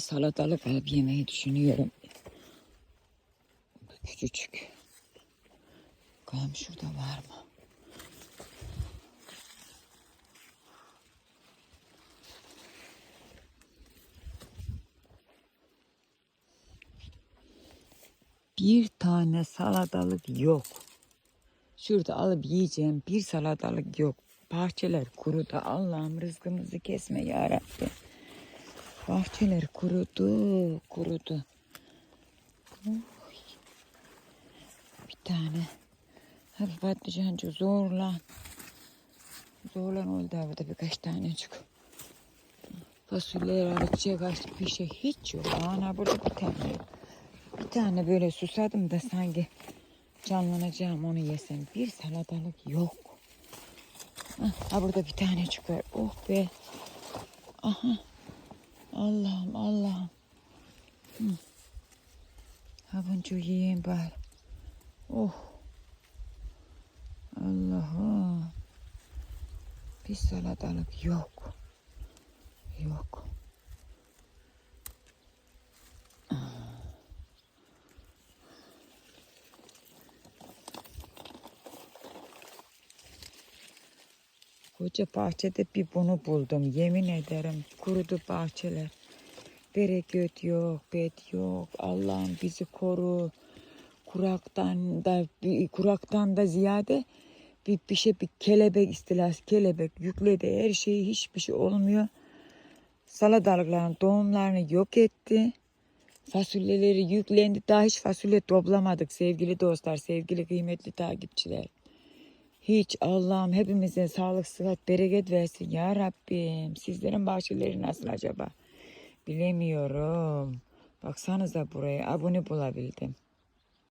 salatalık alıp yemeyi düşünüyorum. Bu Küçücük. Bakalım şurada var mı? Bir tane salatalık yok. Şurada alıp yiyeceğim bir salatalık yok. Bahçeler kurudu. Allah'ım rızkımızı kesme ya Rabbi. Bahçeler kurudu, kurudu. Oy. Bir tane. Hadi patlıcancı zorla. Zorlan oldu burada birkaç tane çık. Fasulyeler arıkçıya kaçtı bir şey hiç yok. Ana burada bir tane. Bir tane böyle susadım da sanki canlanacağım onu yesem. Bir salatalık yok. Ha burada bir tane çıkar. Oh be. Aha. Allah'ım Allah'ım. Hı. Ha buncu yiyeyim bari. Oh. Allah'ım. Bir salatalık yok. Yok. Koca bahçede bir bunu buldum. Yemin ederim kurudu bahçeler. Bereket yok, bet yok. Allah'ım bizi koru. Kuraktan da kuraktan da ziyade bir, bir şey bir kelebek istilası kelebek yükledi her şeyi hiçbir şey olmuyor. Salatalıkların doğumlarını yok etti. Fasulyeleri yüklendi. Daha hiç fasulye toplamadık sevgili dostlar, sevgili kıymetli takipçiler. Hiç Allah'ım hepimize sağlık, sıhhat, bereket versin ya Rabbim. Sizlerin bahçeleri nasıl acaba? Bilemiyorum. Baksanıza buraya abone bulabildim.